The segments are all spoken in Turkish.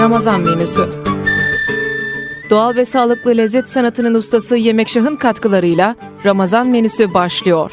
Ramazan menüsü. Doğal ve sağlıklı lezzet sanatının ustası Yemekşah'ın katkılarıyla Ramazan menüsü başlıyor.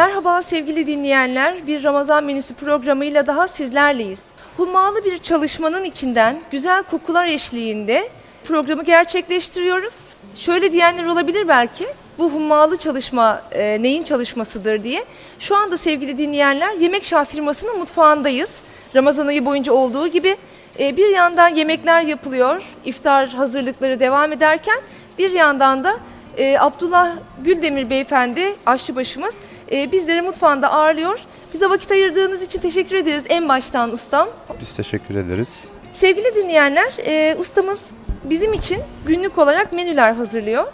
Merhaba sevgili dinleyenler. Bir Ramazan menüsü programıyla daha sizlerleyiz. Hummalı bir çalışmanın içinden güzel kokular eşliğinde programı gerçekleştiriyoruz. Şöyle diyenler olabilir belki. Bu hummalı çalışma e, neyin çalışmasıdır diye. Şu anda sevgili dinleyenler Yemek Şah firmasının mutfağındayız. Ramazan ayı boyunca olduğu gibi e, bir yandan yemekler yapılıyor. iftar hazırlıkları devam ederken bir yandan da e, Abdullah Güldemir beyefendi aşçıbaşımız e, bizleri mutfağında ağırlıyor. Bize vakit ayırdığınız için teşekkür ederiz en baştan ustam. Biz teşekkür ederiz. Sevgili dinleyenler, e, ustamız bizim için günlük olarak menüler hazırlıyor.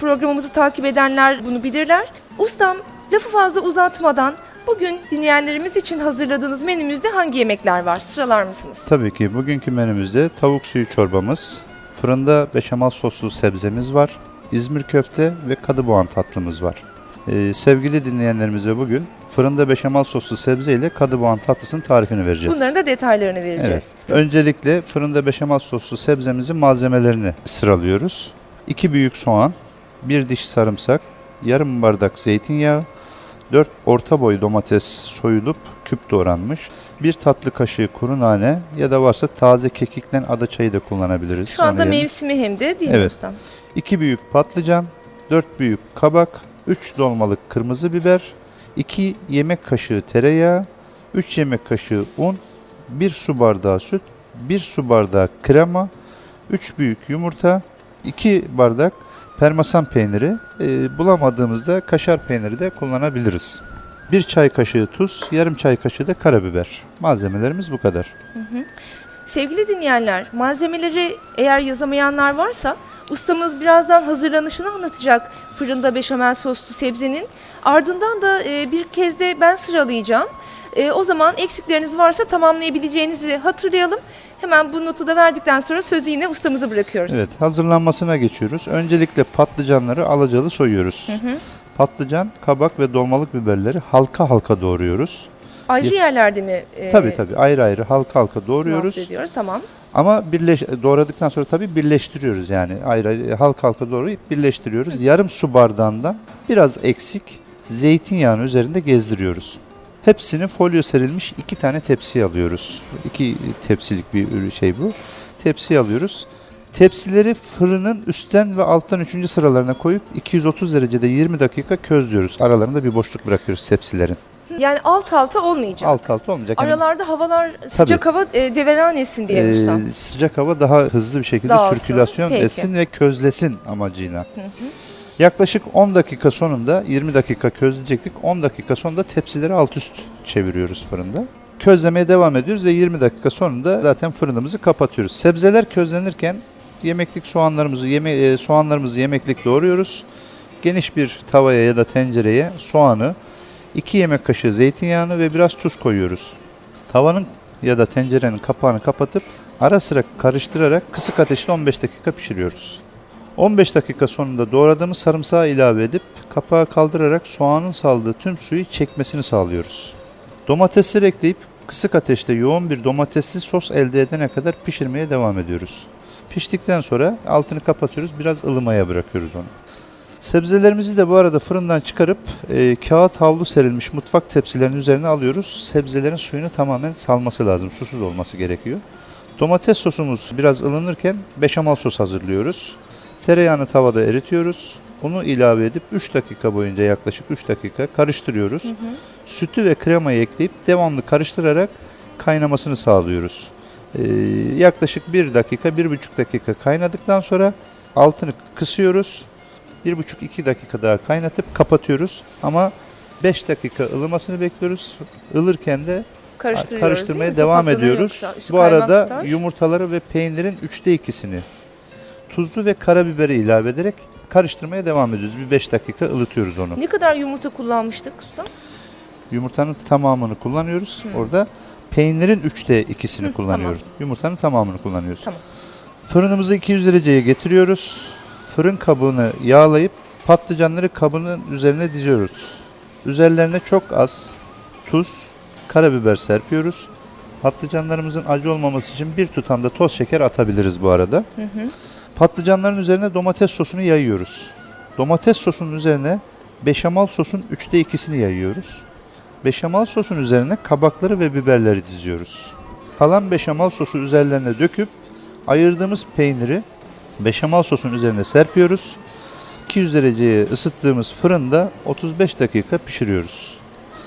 Programımızı takip edenler bunu bilirler. Ustam lafı fazla uzatmadan bugün dinleyenlerimiz için hazırladığınız menümüzde hangi yemekler var? Sıralar mısınız? Tabii ki bugünkü menümüzde tavuk suyu çorbamız, fırında beşamel soslu sebzemiz var, İzmir köfte ve kadıboğan tatlımız var. Ee, sevgili dinleyenlerimize bugün fırında beşamel soslu sebze ile kadıboğan tatlısının tarifini vereceğiz. Bunların da detaylarını vereceğiz. Evet. Öncelikle fırında beşamel soslu sebzemizin malzemelerini sıralıyoruz. 2 büyük soğan, 1 diş sarımsak, yarım bardak zeytinyağı, 4 orta boy domates soyulup küp doğranmış, 1 tatlı kaşığı kuru nane ya da varsa taze kekikten ada çayı da kullanabiliriz. Şu anda mevsimi hem de değil mi Evet. ustam? 2 büyük patlıcan, 4 büyük kabak, 3 dolmalık kırmızı biber, 2 yemek kaşığı tereyağı, 3 yemek kaşığı un, 1 su bardağı süt, 1 su bardağı krema, 3 büyük yumurta, 2 bardak parmesan peyniri, e, bulamadığımızda kaşar peyniri de kullanabiliriz. 1 çay kaşığı tuz, yarım çay kaşığı da karabiber. Malzemelerimiz bu kadar. Sevgili dinleyenler, malzemeleri eğer yazamayanlar varsa ustamız birazdan hazırlanışını anlatacak fırında beşamel soslu sebzenin. Ardından da e, bir kez de ben sıralayacağım. E, o zaman eksikleriniz varsa tamamlayabileceğinizi hatırlayalım. Hemen bu notu da verdikten sonra sözü yine ustamıza bırakıyoruz. Evet, hazırlanmasına geçiyoruz. Öncelikle patlıcanları alacalı soyuyoruz. Patlıcan, kabak ve dolmalık biberleri halka halka doğruyoruz. Ayrı yerlerde mi? e, Tabii tabii ayrı ayrı halka halka doğruyoruz. Tamam. Ama birleş doğradıktan sonra tabii birleştiriyoruz yani. Ayrı ayrı halka doğrayıp birleştiriyoruz. Yarım su bardağından biraz eksik zeytinyağını üzerinde gezdiriyoruz. Hepsini folyo serilmiş iki tane tepsi alıyoruz. İki tepsilik bir şey bu. Tepsi alıyoruz. Tepsileri fırının üstten ve alttan üçüncü sıralarına koyup 230 derecede 20 dakika közlüyoruz. Aralarında bir boşluk bırakıyoruz tepsilerin. Yani alt alta olmayacak. Alt alta olmayacak. Yani Aralarda havalar sıcak hava e, deveran etsin diye Ee, ustam. sıcak hava daha hızlı bir şekilde Dağılsın, sirkülasyon peki. etsin ve közlesin amacıyla. Yaklaşık 10 dakika sonunda 20 dakika közleyecektik. 10 dakika sonunda tepsileri alt üst çeviriyoruz fırında. Közlemeye devam ediyoruz ve 20 dakika sonunda zaten fırınımızı kapatıyoruz. Sebzeler közlenirken yemeklik soğanlarımızı yeme e, soğanlarımızı yemeklik doğruyoruz. Geniş bir tavaya ya da tencereye soğanı, 2 yemek kaşığı zeytinyağını ve biraz tuz koyuyoruz. Tavanın ya da tencerenin kapağını kapatıp ara sıra karıştırarak kısık ateşte 15 dakika pişiriyoruz. 15 dakika sonunda doğradığımız sarımsağı ilave edip kapağı kaldırarak soğanın saldığı tüm suyu çekmesini sağlıyoruz. Domatesleri ekleyip kısık ateşte yoğun bir domatesli sos elde edene kadar pişirmeye devam ediyoruz. Piştikten sonra altını kapatıyoruz, biraz ılımaya bırakıyoruz onu. Sebzelerimizi de bu arada fırından çıkarıp e, kağıt havlu serilmiş mutfak tepsilerinin üzerine alıyoruz. Sebzelerin suyunu tamamen salması lazım, susuz olması gerekiyor. Domates sosumuz biraz ılınırken beşamel sos hazırlıyoruz. Tereyağını tavada eritiyoruz. Onu ilave edip 3 dakika boyunca yaklaşık 3 dakika karıştırıyoruz. Sütü ve kremayı ekleyip devamlı karıştırarak kaynamasını sağlıyoruz. Ee, yaklaşık 1 dakika, 1,5 dakika kaynadıktan sonra altını kısıyoruz. 1,5-2 dakika daha kaynatıp kapatıyoruz. Ama 5 dakika ılımasını bekliyoruz. Ilırken de karıştırmaya devam ediyoruz. yoksa, Bu arada tutar. yumurtaları ve peynirin üçte ikisini tuzlu ve karabiberi ilave ederek karıştırmaya devam ediyoruz. Bir 5 dakika ılıtıyoruz onu. Ne kadar yumurta kullanmıştık usta? Yumurtanın tamamını kullanıyoruz. Orada peynirin üçte ikisini Hı, kullanıyoruz. Yumurtanın tamamını kullanıyoruz. Tamam. Fırınımızı 200 dereceye getiriyoruz. Fırın kabuğunu yağlayıp patlıcanları kabının üzerine diziyoruz. Üzerlerine çok az tuz, karabiber serpiyoruz. Patlıcanlarımızın acı olmaması için bir tutam da toz şeker atabiliriz bu arada. Patlıcanların üzerine domates sosunu yayıyoruz. Domates sosunun üzerine beşamel sosun üçte ikisini yayıyoruz. Beşamel sosun üzerine kabakları ve biberleri diziyoruz. Kalan beşamel sosu üzerlerine döküp ayırdığımız peyniri beşamel sosun üzerine serpiyoruz. 200 dereceye ısıttığımız fırında 35 dakika pişiriyoruz.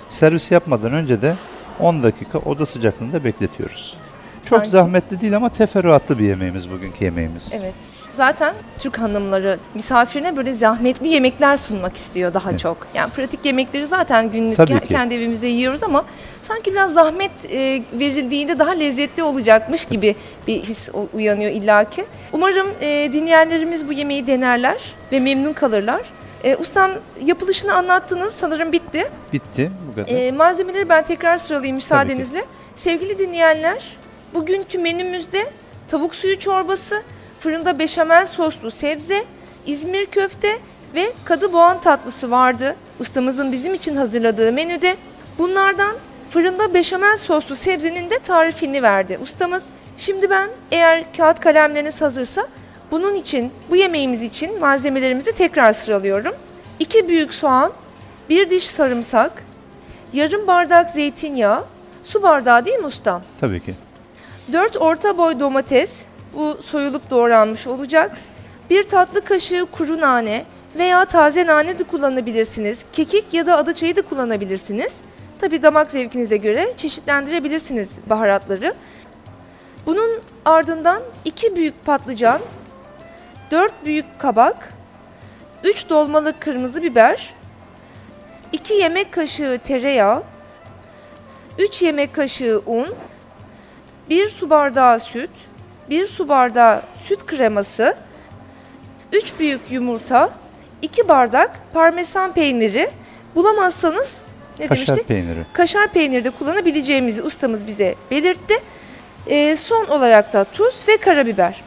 Servis yapmadan önce de 10 dakika oda sıcaklığında bekletiyoruz. Çok Sanki- zahmetli değil ama teferruatlı bir yemeğimiz bugünkü yemeğimiz. Evet. Zaten Türk hanımları misafirine böyle zahmetli yemekler sunmak istiyor daha Evet. çok. Yani pratik yemekleri zaten günlük Tabii ki. kendi evimizde yiyoruz ama sanki biraz zahmet e, verildiğinde daha lezzetli olacakmış gibi bir his uyanıyor illaki. Umarım e, dinleyenlerimiz bu yemeği denerler ve memnun kalırlar. E, ustam yapılışını anlattınız sanırım bitti. Bitti bu kadar. E, malzemeleri ben tekrar sıralayayım müsaadenizle. Sevgili dinleyenler, bugünkü menümüzde tavuk suyu çorbası, fırında beşamel soslu sebze, İzmir köfte ve kadı boğan tatlısı vardı. Ustamızın bizim için hazırladığı menüde. Bunlardan fırında beşamel soslu sebzenin de tarifini verdi ustamız. Şimdi ben eğer kağıt kalemleriniz hazırsa bunun için, bu yemeğimiz için malzemelerimizi tekrar sıralıyorum. 2 büyük soğan, 1 diş sarımsak, yarım bardak zeytinyağı, su bardağı değil mi ustam? Tabii ki. 4 orta boy domates, bu soyulup doğranmış olacak. 1 tatlı kaşığı kuru nane veya taze nane de kullanabilirsiniz. Kekik ya da adaçayı da kullanabilirsiniz. Tabi damak zevkinize göre çeşitlendirebilirsiniz baharatları. Bunun ardından 2 büyük patlıcan, 4 büyük kabak, 3 dolmalık kırmızı biber, 2 yemek kaşığı tereyağı, 3 yemek kaşığı un, 1 su bardağı süt, 1 su bardağı süt kreması, 3 büyük yumurta, 2 bardak parmesan peyniri. Bulamazsanız ne Kaşar demiştik? peyniri. Kaşar peyniri de kullanabileceğimizi ustamız bize belirtti. Ee, son olarak da tuz ve karabiber.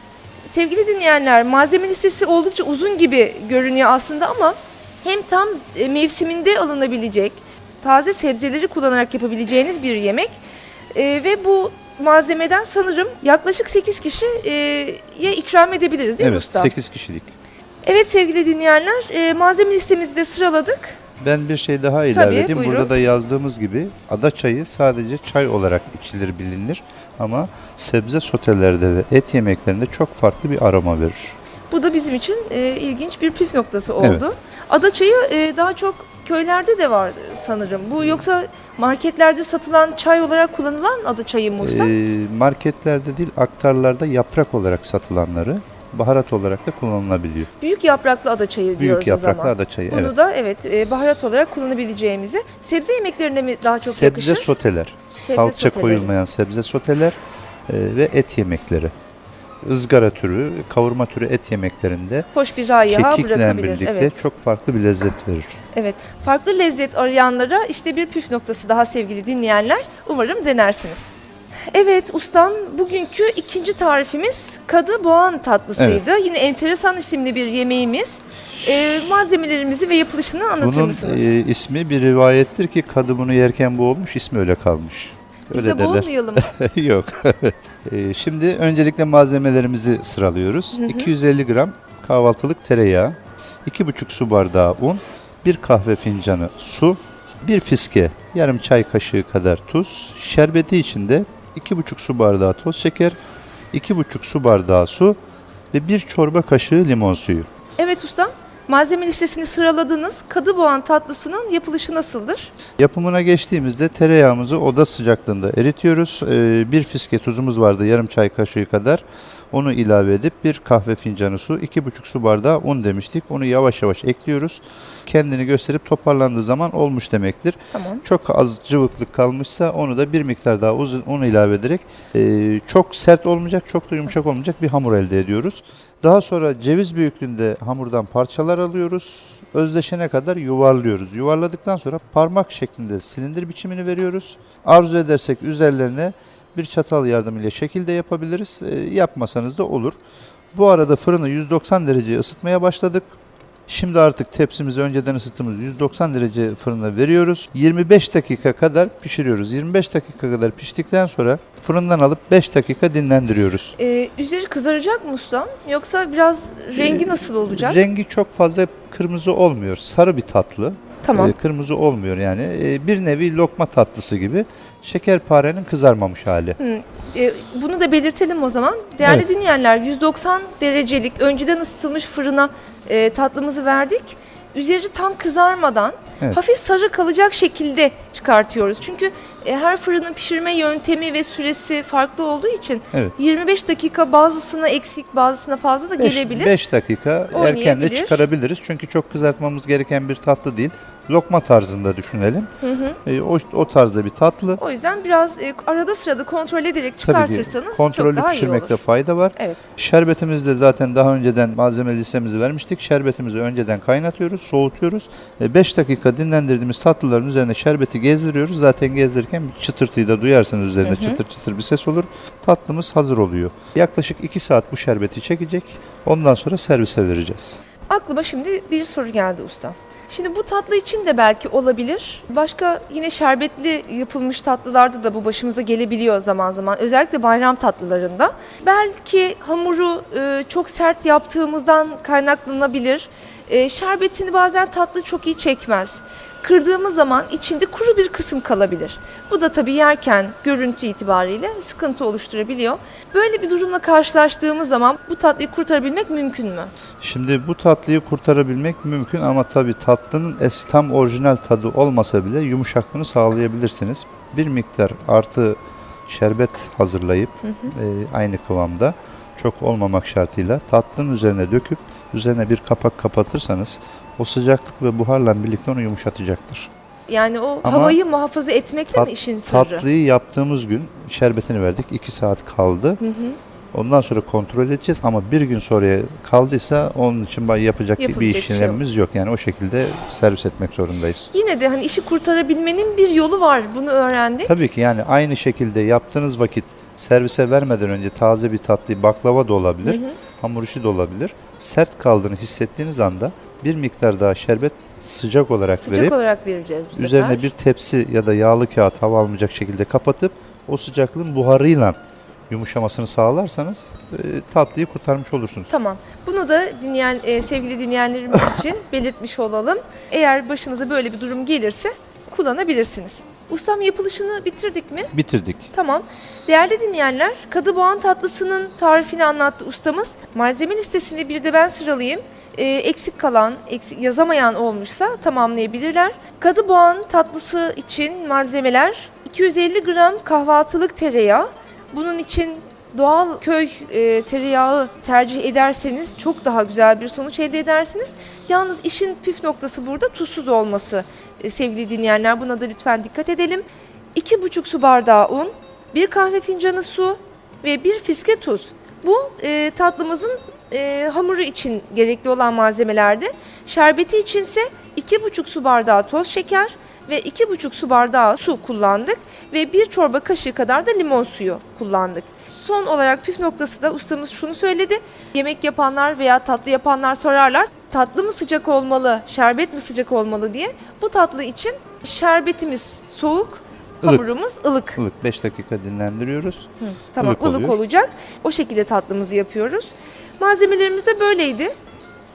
Sevgili dinleyenler malzeme listesi oldukça uzun gibi görünüyor aslında ama hem tam e, mevsiminde alınabilecek taze sebzeleri kullanarak yapabileceğiniz bir yemek Ee, ve bu malzemeden sanırım yaklaşık 8 kişiye ikram edebiliriz değil mi Evet usta? 8 kişilik. Evet sevgili dinleyenler e, malzeme listemizi de sıraladık. Ben bir şey daha ilave Tabii, edeyim. buyurun. Burada da yazdığımız gibi ada çayı sadece çay olarak içilir bilinir. Ama sebze sotelerde ve et yemeklerinde çok farklı bir aroma verir. Bu da bizim için e, ilginç bir püf noktası oldu. Ada çayı e, daha çok köylerde de var sanırım. Bu yoksa marketlerde satılan çay olarak kullanılan ada çayı mı usta? Ee, marketlerde değil aktarlarda yaprak olarak satılanları baharat olarak da kullanılabiliyor. Büyük yapraklı ada çayı diyoruz Büyük o yapraklı zaman. ada çayı. Bunu evet. da evet e, baharat olarak kullanabileceğimizi. Sebze yemeklerine mi daha çok sebze yakışır? soteler, salça soteleri. koyulmayan sebze soteler e, ve et yemekleri. Izgara türü, kavurma türü et yemeklerinde Hoş bir kekikle bırakabilir. birlikte Evet. çok farklı bir lezzet verir. Evet. Farklı lezzet arayanlara işte bir püf noktası daha sevgili dinleyenler. Umarım denersiniz. Evet ustam bugünkü ikinci tarifimiz kadı boğan tatlısıydı. Yine enteresan isimli bir yemeğimiz. Ee, malzemelerimizi ve yapılışını anlatır Bunun mısınız? e, ismi bir rivayettir ki kadı bunu yerken boğulmuş, ismi öyle kalmış. Biz Öyle de derler. boğulmayalım. Yok. E, şimdi öncelikle malzemelerimizi sıralıyoruz. 250 gram kahvaltılık tereyağı, 2,5 su bardağı un, 1 kahve fincanı su, 1 fiske yarım çay kaşığı kadar tuz, şerbeti içinde 2,5 su bardağı toz şeker, 2,5 su bardağı su ve 1 çorba kaşığı limon suyu. evet ustam. Malzeme listesini sıraladınız. Kadı boğan tatlısının yapılışı nasıldır? Yapımına geçtiğimizde tereyağımızı oda sıcaklığında eritiyoruz. Ee, bir fiske tuzumuz vardı yarım çay kaşığı kadar. Onu ilave edip bir kahve fincanı su, iki buçuk su bardağı un demiştik. Onu yavaş yavaş ekliyoruz. Kendini gösterip toparlandığı zaman olmuş demektir. Tamam. Çok az cıvıklık kalmışsa onu da bir miktar daha uzun un ilave ederek e, çok sert olmayacak, çok da yumuşak olmayacak bir hamur elde ediyoruz. Daha sonra ceviz büyüklüğünde hamurdan parçalar alıyoruz. Özleşene kadar yuvarlıyoruz. Yuvarladıktan sonra parmak şeklinde silindir biçimini veriyoruz. Arzu edersek üzerlerine bir çatal yardımıyla şekilde yapabiliriz. E, yapmasanız da olur. Bu arada fırını 190 dereceye ısıtmaya başladık. Şimdi artık tepsimizi önceden ısıttığımız 190 derece fırına veriyoruz. 25 dakika kadar pişiriyoruz. 25 dakika kadar piştikten sonra fırından alıp 5 dakika dinlendiriyoruz. Ee, üzeri kızaracak mı ustam? Yoksa biraz rengi Ee, nasıl olacak? Rengi çok fazla kırmızı olmuyor. Sarı bir tatlı. tamam. Ee, kırmızı olmuyor yani. Ee, bir nevi lokma tatlısı gibi. Şekerparenin kızarmamış hali. Ee, bunu da belirtelim o zaman. Değerli Evet. dinleyenler 190 derecelik önceden ısıtılmış fırına e, tatlımızı verdik. Üzeri tam kızarmadan Evet. hafif sarı kalacak şekilde çıkartıyoruz. Çünkü e, her fırının pişirme yöntemi ve süresi farklı olduğu için Evet. 25 dakika bazısına eksik bazısına fazla da 5 gelebilir. dakika erken de Oynayabilir. çıkarabiliriz. Çünkü çok kızartmamız gereken bir tatlı değil. Lokma tarzında düşünelim. Hı hı. Ee, o, o tarzda bir tatlı. O yüzden biraz e, arada sırada kontrol ederek Tabii çıkartırsanız kontrollü çok daha iyi pişirmekte olur. fayda var. Evet. Şerbetimizi de zaten daha önceden malzeme listemizi vermiştik. Şerbetimizi önceden kaynatıyoruz, soğutuyoruz. 5 dakika dinlendirdiğimiz tatlıların üzerine şerbeti gezdiriyoruz. Zaten gezdirirken bir çıtırtıyı da duyarsınız üzerine Hı hı. çıtır çıtır bir ses olur. Tatlımız hazır oluyor. Yaklaşık 2 saat bu şerbeti çekecek. Ondan sonra servise vereceğiz. Aklıma şimdi bir soru geldi usta. Şimdi bu tatlı için de belki olabilir. Başka yine şerbetli yapılmış tatlılarda da bu başımıza gelebiliyor zaman zaman. Özellikle bayram tatlılarında. Belki hamuru e, çok sert yaptığımızdan kaynaklanabilir. E, şerbetini bazen tatlı çok iyi çekmez. Kırdığımız zaman içinde kuru bir kısım kalabilir. Bu da tabii yerken görüntü itibariyle sıkıntı oluşturabiliyor. Böyle bir durumla karşılaştığımız zaman bu tatlıyı kurtarabilmek mümkün mü? Şimdi bu tatlıyı kurtarabilmek mümkün ama tabii tatlının es tam orijinal tadı olmasa bile yumuşaklığını sağlayabilirsiniz. Bir miktar artı şerbet hazırlayıp e, aynı kıvamda çok olmamak şartıyla tatlının üzerine döküp üzerine bir kapak kapatırsanız o sıcaklık ve buharla birlikte onu yumuşatacaktır. Yani o Ama havayı muhafaza etmekle tat- mi işin sırrı? Tatlıyı yaptığımız gün şerbetini verdik. 2 saat kaldı. Hı hı. Ondan sonra kontrol edeceğiz ama bir gün sonraya kaldıysa onun için yapacak bir Yapılacak bir şey işlemimiz yok. Yani o şekilde servis etmek zorundayız. Yine de hani işi kurtarabilmenin bir yolu var. Bunu öğrendik. Tabii ki yani aynı şekilde yaptığınız vakit servise vermeden önce taze bir tatlıyı baklava da olabilir, Hı hı. hamur işi de olabilir. Sert kaldığını hissettiğiniz anda bir miktar daha şerbet sıcak olarak Sıcak verip olarak vereceğiz bu sefer. üzerine bir tepsi ya da yağlı kağıt hava almayacak şekilde kapatıp o sıcaklığın buharıyla yumuşamasını sağlarsanız e, tatlıyı kurtarmış olursunuz. Tamam. Bunu da dinleyen e, sevgili dinleyenlerimiz için belirtmiş olalım. Eğer başınıza böyle bir durum gelirse kullanabilirsiniz. Ustam yapılışını bitirdik mi? Bitirdik. Tamam. Değerli dinleyenler, kadı boğan tatlısının tarifini anlattı ustamız. Malzeme listesini bir de ben sıralayayım. Ee, eksik kalan, eksik yazamayan olmuşsa tamamlayabilirler. Kadı boğan tatlısı için malzemeler 250 gram kahvaltılık tereyağı. Bunun için doğal köy e, tereyağı tercih ederseniz çok daha güzel bir sonuç elde edersiniz. Yalnız işin püf noktası burada tuzsuz olması. E, sevgili dinleyenler buna da lütfen dikkat edelim. 2,5 su bardağı un, 1 kahve fincanı su ve 1 fiske tuz. Bu e, tatlımızın e, hamuru için gerekli olan malzemelerde. Şerbeti içinse 2,5 su bardağı toz şeker ve 2,5 su bardağı su kullandık ve 1 çorba kaşığı kadar da limon suyu kullandık. Son olarak püf noktası da ustamız şunu söyledi. Yemek yapanlar veya tatlı yapanlar sorarlar. Tatlı mı sıcak olmalı, şerbet mi sıcak olmalı diye. Bu tatlı için şerbetimiz soğuk, Ilık. hamurumuz ılık. Ilık 5 dakika dinlendiriyoruz. Tamam Ilık ılık, oluyor. olacak. O şekilde tatlımızı yapıyoruz. Malzemelerimiz de böyleydi.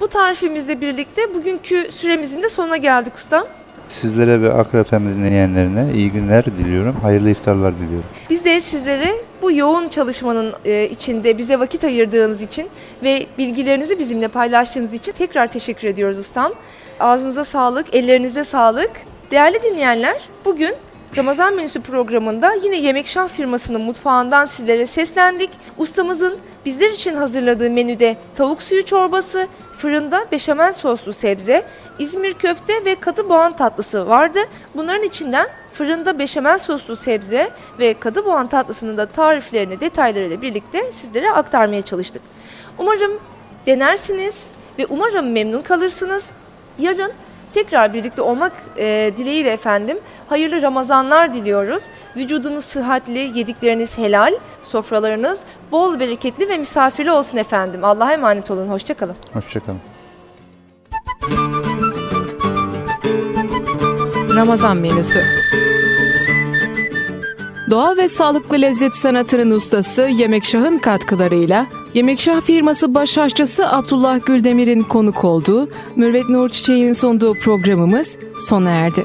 Bu tarifimizle birlikte bugünkü süremizin de sonuna geldik ustam. Sizlere ve Akra FM dinleyenlerine iyi günler diliyorum. Hayırlı iftarlar diliyorum. Biz de sizlere bu yoğun çalışmanın e, içinde bize vakit ayırdığınız için ve bilgilerinizi bizimle paylaştığınız için tekrar teşekkür ediyoruz ustam. Ağzınıza sağlık, ellerinize sağlık. Değerli dinleyenler, bugün Ramazan menüsü programında yine Yemekşah firmasının mutfağından sizlere seslendik. Ustamızın bizler için hazırladığı menüde tavuk suyu çorbası, fırında beşamel soslu sebze, İzmir köfte ve kadı boğan tatlısı vardı. Bunların içinden fırında beşamel soslu sebze ve kadı boğan tatlısının da tariflerini detaylarıyla birlikte sizlere aktarmaya çalıştık. Umarım denersiniz ve umarım memnun kalırsınız. Yarın tekrar birlikte olmak e, dileğiyle efendim. Hayırlı Ramazanlar diliyoruz. Vücudunuz sıhhatli, yedikleriniz helal, sofralarınız bol bereketli ve misafirli olsun efendim. Allah'a emanet olun. Hoşçakalın. Hoşçakalın. Ramazan menüsü. Doğal ve sağlıklı lezzet sanatının ustası Yemekşah'ın katkılarıyla Yemekşah firması baş aşçısı Abdullah Güldemir'in konuk olduğu Mürvet Nur Çiçek'in sunduğu programımız sona erdi.